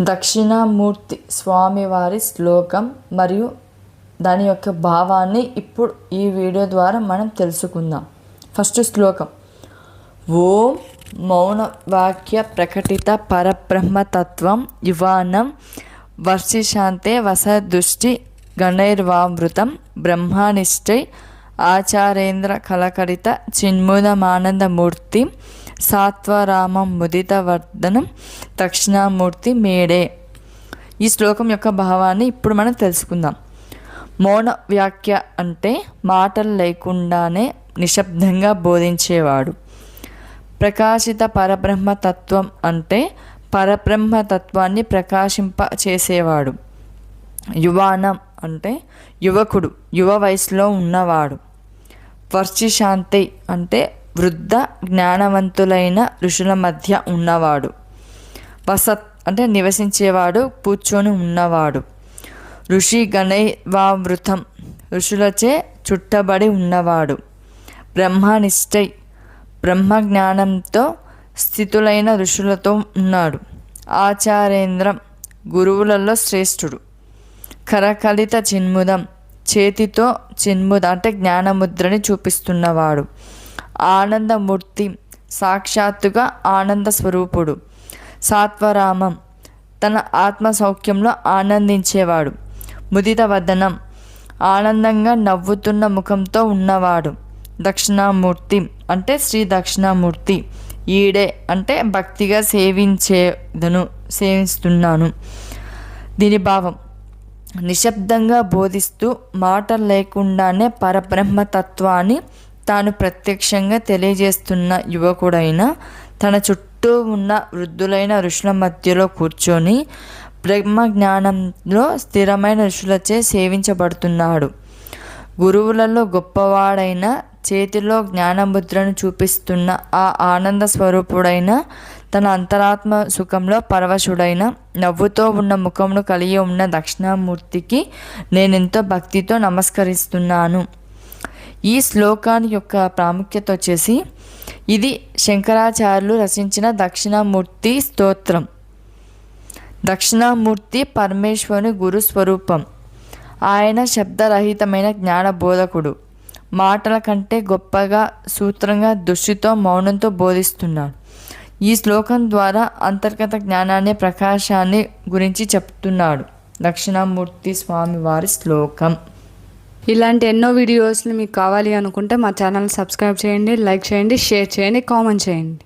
దక్షిణామూర్తి స్వామివారి శ్లోకం మరియు దాని యొక్క భావాన్ని ఇప్పుడు ఈ వీడియో ద్వారా మనం తెలుసుకుందాం. ఫస్ట్ శ్లోకం. ఓం మౌన వాక్య ప్రకటిత పరబ్రహ్మతత్వం యువానం వర్షిశాంతే వసదృష్టి గణైర్వామృతం బ్రహ్మానిష్టై ఆచారేంద్ర కలకడిత చిన్ముదమానందమూర్తి సాత్వరామం ముదితవర్ధనం దక్షిణామూర్తి మేడే. ఈ శ్లోకం యొక్క భావాన్ని ఇప్పుడు మనం తెలుసుకుందాం. మౌన వ్యాఖ్య అంటే మాటలు లేకుండానే నిశ్శబ్దంగా బోధించేవాడు. ప్రకాశిత పరబ్రహ్మ తత్వం అంటే పరబ్రహ్మ తత్వాన్ని ప్రకాశింప చేసేవాడు. యువానం అంటే యువకుడు యువ వయసులో ఉన్నవాడు. వర్షిశాంతి అంటే వృద్ధ జ్ఞానవంతులైన ఋషుల మధ్య ఉన్నవాడు. వసత్ అంటే నివసించేవాడు కూర్చొని ఉన్నవాడు. ఋషి గణైవామృతం. ఋషులచే చుట్టబడి ఉన్నవాడు. బ్రహ్మనిష్టై బ్రహ్మజ్ఞానంతో స్థితులైన ఋషులతో ఉన్నాడు. ఆచారేంద్రం గురువులలో శ్రేష్ఠుడు. కరకలిత చిన్ముదం చేతితో చిన్ముద అంటే జ్ఞానముద్రని చూపిస్తున్నవాడు. ఆనందమూర్తి సాక్షాత్తుగా ఆనంద స్వరూపుడు సాత్వరామం. తన ఆత్మ సౌఖ్యంలో ఆనందించేవాడు. ముదిత వదనం ఆనందంగా నవ్వుతున్న ముఖంతో ఉన్నవాడు. దక్షిణామూర్తి అంటే శ్రీ దక్షిణామూర్తి. ఈడే అంటే భక్తిగా సేవించేదను సేవిస్తున్నాను. దీని భావం. నిశ్శబ్దంగా బోధిస్తూ మాట లేకుండానే పరబ్రహ్మతత్వాన్ని తాను ప్రత్యక్షంగా తెలియజేస్తున్న యువకుడైన తన చుట్టూ చుట్టూ ఉన్న వృద్ధులైన ఋషుల మధ్యలో కూర్చొని బ్రహ్మ జ్ఞానంలో స్థిరమైన ఋషులచే సేవించబడుతున్నాడు. గురువులలో గొప్పవాడైన చేతిలో జ్ఞానముద్రను చూపిస్తున్న ఆ ఆనంద స్వరూపుడైన తన అంతరాత్మ సుఖంలో పరవశుడైన నవ్వుతో ఉన్న ముఖమును కలిగి ఉన్న దక్షిణామూర్తికి నేనెంతో భక్తితో నమస్కరిస్తున్నాను. ఈ శ్లోకాన్ని యొక్క ప్రాముఖ్యత వచ్చేసి ఇది శంకరాచార్యులు రచించిన దక్షిణామూర్తి స్తోత్రం. దక్షిణామూర్తి పరమేశ్వరుని గురు స్వరూపం ఆయన శబ్దరహితమైన జ్ఞాన బోధకుడు మాటల కంటే గొప్పగా సూత్రంగా దృష్టితో మౌనంతో బోధిస్తున్నాడు. ఈ శ్లోకం ద్వారా అంతర్గత జ్ఞానాన్ని ప్రకాశాన్ని గురించి చెప్తున్నాడు. దక్షిణామూర్తి స్వామి వారి శ్లోకం. ఇలాంటి ఎన్నో వీడియోస్ని మీకు కావాలి అనుకుంటే మా ఛానల్ సబ్స్క్రైబ్ చేయండి లైక్ చేయండి షేర్ చేయండి కామెంట్ చేయండి.